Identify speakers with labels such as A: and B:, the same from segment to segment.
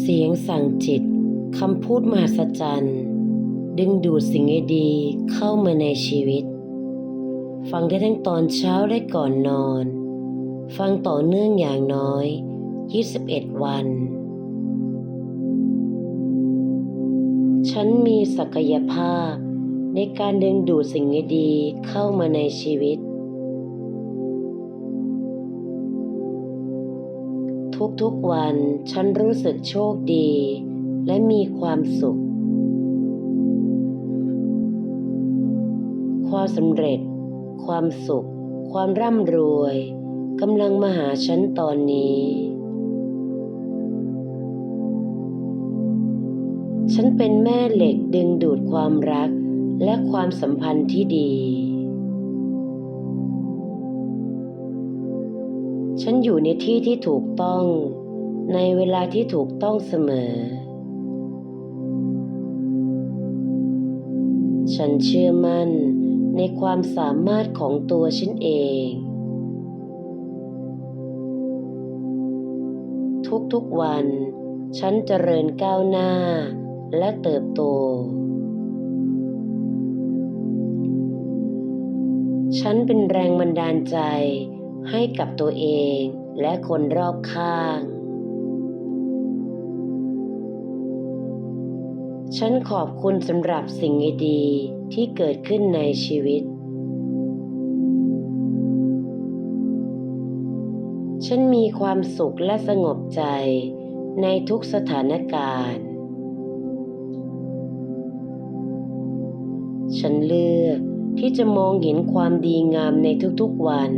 A: เสียงสั่งจิตคำพูดมหัศจรรย์ ดึงดูดสิ่งดีๆเข้ามาในชีวิต ฟังได้ทั้งตอนเช้าและก่อนนอน ฟังต่อเนื่องอย่างน้อย 21 วัน ฉันมีศักยภาพในการดึงดูดสิ่งดีๆเข้ามาในชีวิต ทุกๆวันฉันรู้สึกโชคดี และมีความสุข ความสำเร็จ ความสุข ความร่ำรวยกำลังมาหาฉันตอนนี้ ฉันเป็นแม่เหล็กดึงดูดความรักและความสัมพันธ์ที่ดี อยู่ในที่ที่ถูกต้อง ในเวลาที่ถูกต้องเสมอ ฉันเชื่อมั่นในความสามารถของตัวฉันเอง ทุกๆวัน ฉันเจริญก้าวหน้าและเติบโต ฉันเป็นแรงบันดาลใจ ให้กับตัวเองและคนรอบข้าง ฉันขอบคุณสำหรับสิ่งดีๆที่เกิดขึ้นในชีวิต ฉันมีความสุขและสงบใจในทุกสถานการณ์ ฉันเลือกที่จะมองเห็นความดีงามในทุกๆวัน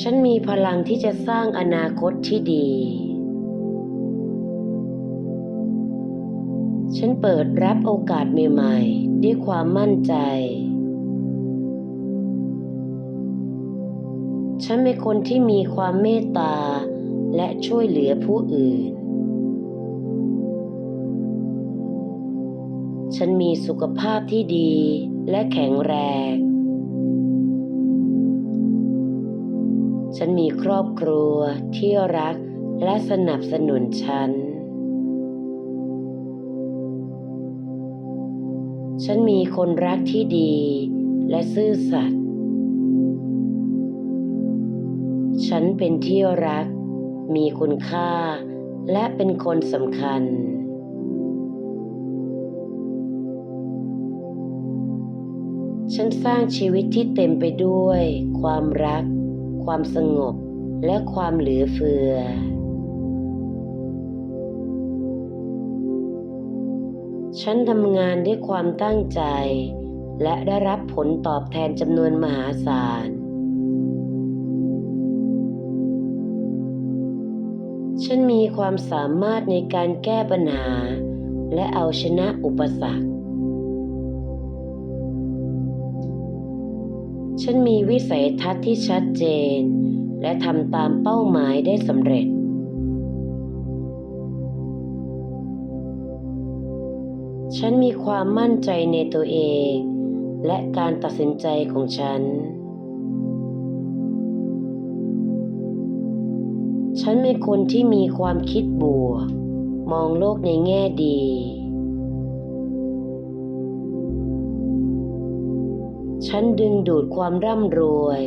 A: ฉันมีพลังที่จะสร้างอนาคตที่ดี ฉันเปิดรับโอกาสใหม่ๆ ด้วยความมั่นใจ ฉันเป็นคนที่มีความเมตตาและช่วยเหลือผู้อื่น ฉันมีสุขภาพที่ดีและแข็งแรง ฉันมีครอบครัวที่รักและสนับสนุนฉัน ฉันมีคนรักที่ดีและซื่อสัตย์ ฉันเป็นที่รัก มีคุณค่า และเป็นคนสำคัญ ฉันสร้างชีวิตที่เต็มไปด้วยความรัก ความสงบและความเหลือเฟือ ฉันทำงานด้วยความตั้งใจ และได้รับผลตอบแทนจำนวนมหาศาล ฉันมีความสามารถในการแก้ปัญหา และเอาชนะอุปสรรค ฉันมีวิสัยทัศน์ที่ชัดเจน และทำตามเป้าหมายได้สำเร็จ ฉันมีความมั่นใจในตัวเอง และการตัดสินใจของฉัน ฉันเป็นคนที่มีความคิดบวก มองโลกในแง่ดี ฉันดึงดูดความร่ำรวย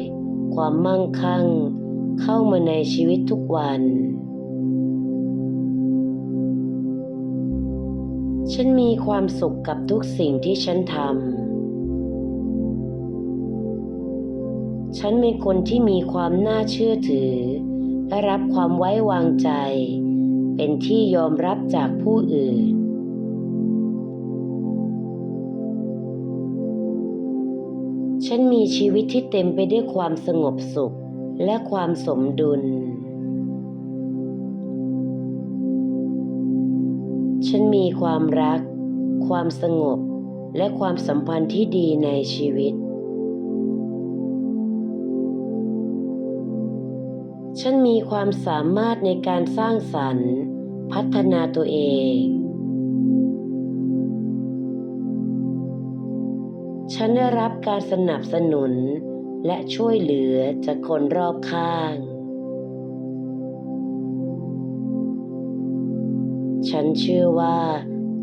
A: ความมั่งคั่ง เข้ามาในชีวิตทุกวัน ฉันมีความสุขกับทุกสิ่งที่ฉันทำ ฉันเป็นคนที่มีความน่าเชื่อถือ และรับความไว้วางใจ เป็นที่ยอมรับจากผู้อื่น ฉันมีชีวิตที่เต็มไปด้วยความสงบสุขและความสมดุล ฉันมีความรัก ความสงบ และความสัมพันธ์ที่ดีในชีวิต ฉันมีความสามารถในการสร้างสรรค์ พัฒนาตัวเอง ฉันได้รับการสนับสนุน และช่วยเหลือจากคนรอบข้าง ฉันเชื่อว่า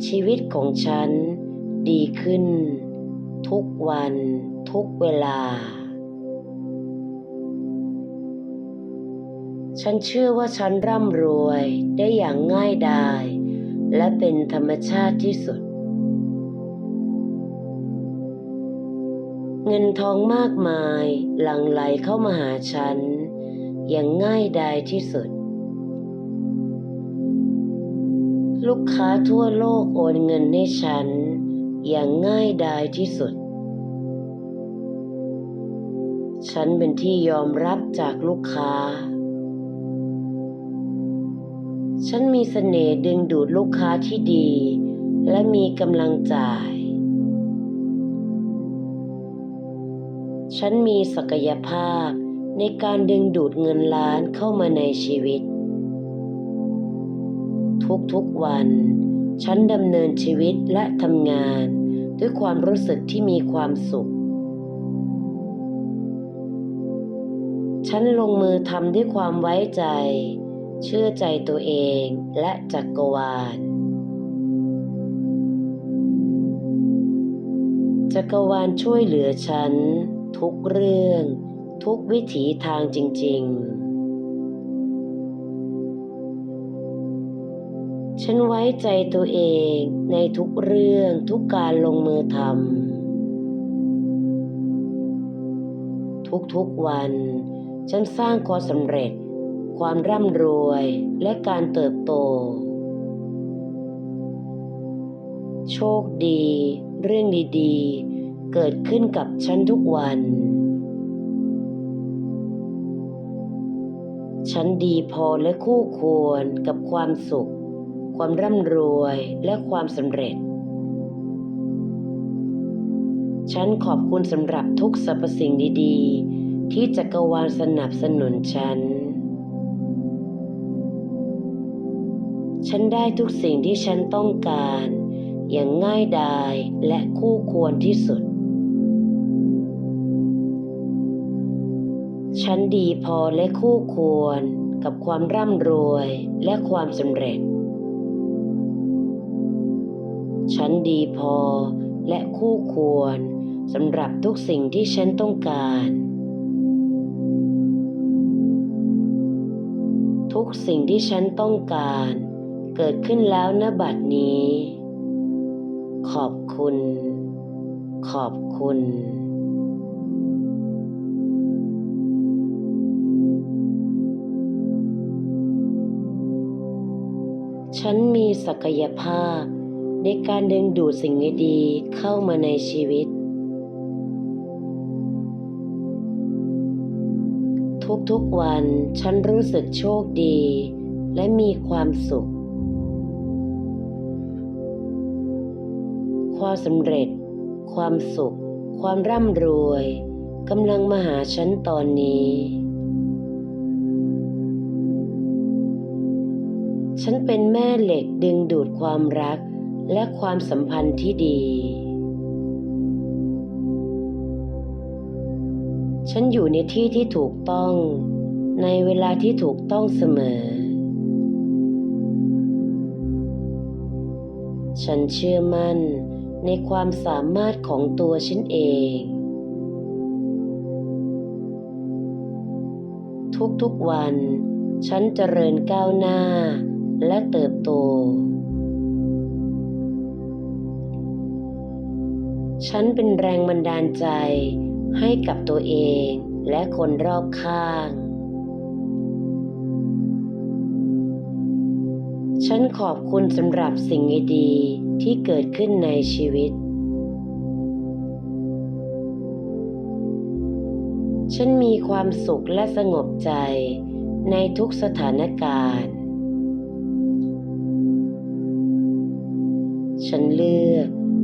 A: ชีวิตของฉันดีขึ้น ทุกวันทุกเวลา ฉันเชื่อว่าฉันร่ำรวยได้อย่างง่ายดาย และเป็นธรรมชาติที่สุด เงินทองมากมายหลั่งไหลเข้ามาหาฉัน อย่างง่ายดายที่สุด ลูกค้าทั่วโลกโอนเงินให้ฉัน อย่างง่ายดายที่สุด ฉันเป็นที่ยอมรับจากลูกค้า ฉันมีเสน่ห์ดึงดูดลูกค้าที่ดี และมีกำลังจ่าย ฉันมีศักยภาพในการดึงดูดเงินล้านเข้ามาในชีวิต ทุกๆวัน ฉันดำเนินชีวิตและทำงานด้วยความรู้สึกที่มีความสุข ฉันลงมือทำด้วยความไว้ใจ เชื่อใจตัวเองและจักรวาลจักรวาลช่วยเหลือฉัน ทุกเรื่อง ทุกวิถีทางจริง ๆ ฉันไว้ใจตัวเองในทุกเรื่องทุกการลงมือทำทุกๆวัน ฉันสร้างความสำเร็จ ความร่ำรวยและการเติบโต โชคดี เรื่องดีๆ เกิดขึ้นกับฉันทุกวัน ฉันดีพอและคู่ควรกับความสุข ความร่ำรวยและความสำเร็จ ฉันขอบคุณสำหรับทุกสรรพสิ่งดีๆ ที่จักรวาลสนับสนุนฉันฉันได้ทุกสิ่งที่ฉันต้องการ อย่างง่ายดายและคู่ควรที่สุด ฉันดีพอและคู่ควรกับความร่ำรวยและความสำเร็จ ฉันดีพอและคู่ควรสำหรับทุกสิ่งที่ฉันต้องการ ทุกสิ่งที่ฉันต้องการ เกิดขึ้นแล้วณบัดนี้ ขอบคุณ ขอบคุณ ฉันมีศักยภาพ ในการดึงดูดสิ่งดีๆเข้ามาในชีวิต ทุกๆวันฉันรู้สึกโชคดี และมีความสุข ความสำเร็จ ความสุข ความร่ำรวยกำลังมาหาฉันตอนนี้ ฉันเป็นแม่เหล็กดึงดูดความรัก และความสัมพันธ์ที่ดี ฉันอยู่ในที่ที่ถูกต้อง ในเวลาที่ถูกต้องเสมอ ฉันเชื่อมั่นในความสามารถของตัวฉันเอง ทุกๆวัน ฉันเจริญก้าวหน้า และเติบโต ฉันเป็นแรงบันดาลใจให้กับตัวเองและคนรอบข้าง ฉันขอบคุณสำหรับสิ่งดีๆที่เกิดขึ้นในชีวิต ฉันมีความสุขและสงบใจในทุกสถานการณ์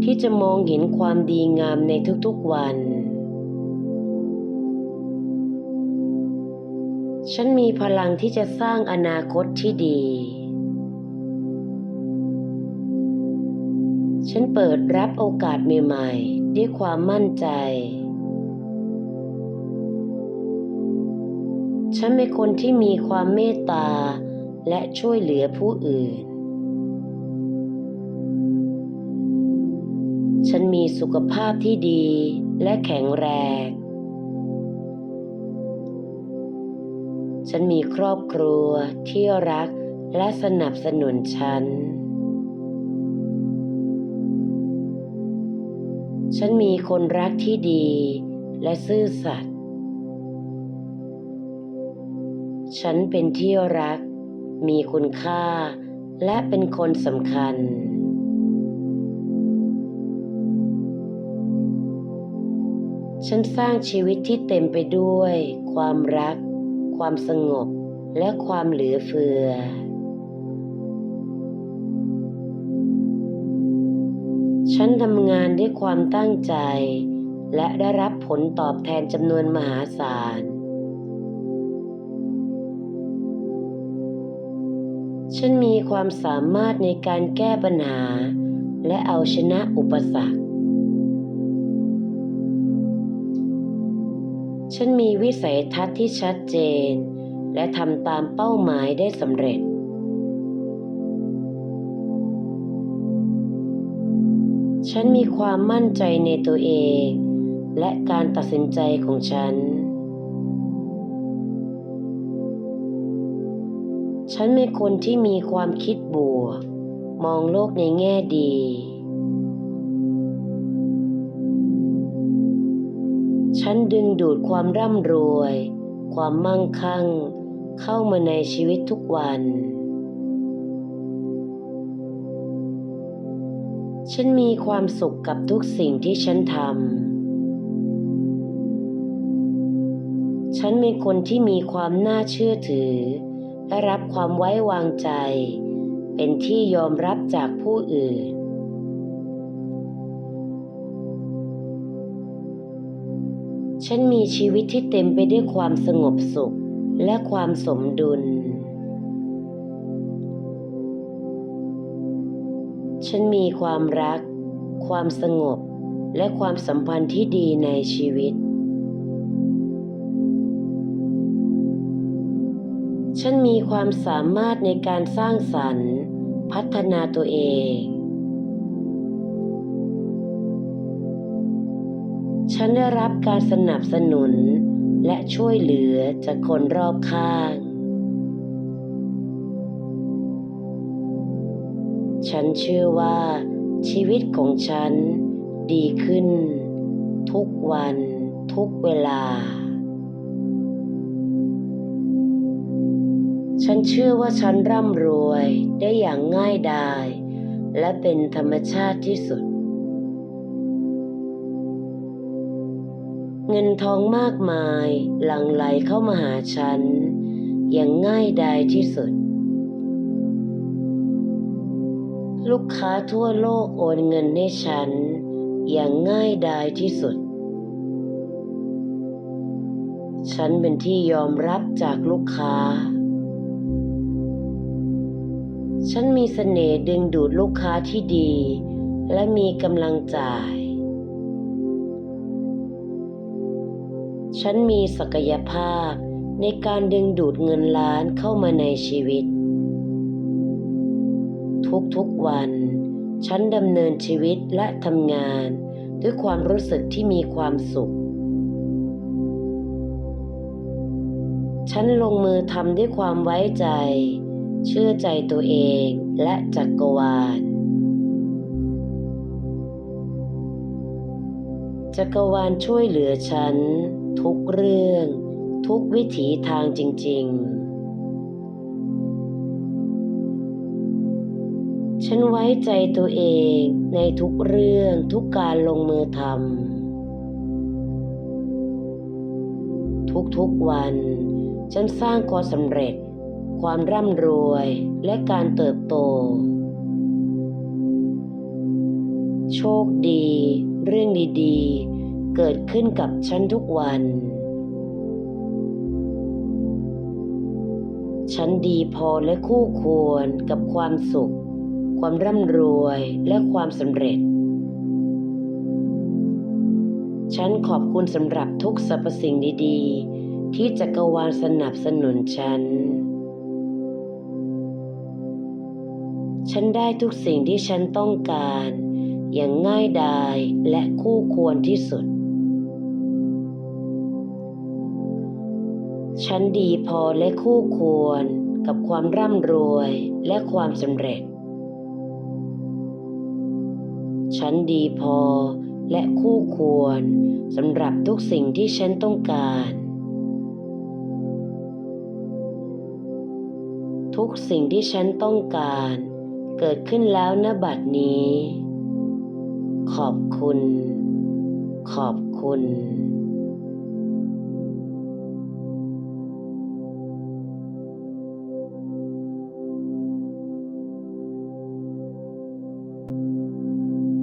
A: ที่จะมองเห็นความดีงามในทุกๆวัน ฉันมีพลังที่จะสร้างอนาคตที่ดี ฉันเปิดรับโอกาสใหม่ๆ ด้วยความมั่นใจ ฉันเป็นคนที่มีความเมตตาและช่วยเหลือผู้อื่น สุขภาพที่ดีและแข็งแรง ฉันมีครอบครัวที่รักและสนับสนุนฉัน ฉันมีคนรักที่ดีและซื่อสัตย์ ฉันเป็นที่รัก มีคุณค่า และเป็นคนสำคัญ ฉันสร้างชีวิตที่เต็มไปด้วย ความรัก ความสงบ และความเหลือเฟือ ฉันทำงานด้วยความตั้งใจ และได้รับผลตอบแทนจำนวนมหาศาล ฉันมีความสามารถในการแก้ปัญหา และเอาชนะอุปสรรค ฉันมีวิสัยทัศน์ที่ชัดเจน และทำตามเป้าหมายได้สำเร็จ ฉันมีความมั่นใจในตัวเอง และการตัดสินใจของฉัน ฉันเป็นคนที่มีความคิดบวก มองโลกในแง่ดี ฉันดึงดูดความร่ำรวย ความมั่งคั่ง เข้ามาในชีวิตทุกวัน ฉันมีความสุขกับทุกสิ่งที่ฉันทำ ฉันเป็นคนที่มีความน่าเชื่อถือ และรับความไว้วางใจ เป็นที่ยอมรับจากผู้อื่น ฉันมีชีวิตที่เต็มไปด้วยความสงบสุขและความสมดุล ฉันมีความรัก ความสงบ และความสัมพันธ์ที่ดีในชีวิต ฉันมีความสามารถในการสร้างสรรค์ พัฒนาตัวเอง ฉันได้รับการสนับสนุน และช่วยเหลือจากคนรอบข้าง ฉันเชื่อว่า ชีวิตของฉันดีขึ้น ทุกวันทุกเวลา ฉันเชื่อว่าฉันร่ำรวยได้อย่างง่ายดาย และเป็นธรรมชาติที่สุด เงินทองมากมายหลั่งไหลเข้ามาหาฉัน อย่างง่ายดายที่สุด ลูกค้าทั่วโลกโอนเงินให้ฉัน อย่างง่ายดายที่สุด ฉันเป็นที่ยอมรับจากลูกค้า ฉันมีเสน่ห์ดึงดูดลูกค้าที่ดี และมีกำลังจ่าย ฉันมีศักยภาพในการดึงดูดเงินล้านเข้ามาในชีวิต ทุกๆวัน ฉันดำเนินชีวิตและทำงานด้วยความรู้สึกที่มีความสุข ฉันลงมือทำด้วยความไว้ใจ เชื่อใจตัวเองและจักรวาลจักรวาลช่วยเหลือฉัน ทุกเรื่อง ทุกวิถีทางจริง ๆ ฉันไว้ใจตัวเองในทุกเรื่องทุกการลงมือทำทุกๆวัน ฉันสร้างความสำเร็จ ความร่ำรวยและการเติบโต โชคดี เรื่องดีๆ เกิดขึ้นกับฉันทุกวัน ฉันดีพอและคู่ควรกับความสุข ความร่ำรวยและความสำเร็จ ฉันขอบคุณสำหรับทุกสรรพสิ่งดีๆ ที่จักรวาลสนับสนุนฉัน ฉันได้ทุกสิ่งที่ฉันต้องการอย่างง่ายดายและคู่ควรที่สุด ฉันดีพอและคู่ควรกับความร่ำรวยและความสำเร็จ ฉันดีพอและคู่ควรสำหรับทุกสิ่งที่ฉันต้องการ ทุกสิ่งที่ฉันต้องการ เกิดขึ้นแล้วณบัดนี้ ขอบคุณ ขอบคุณ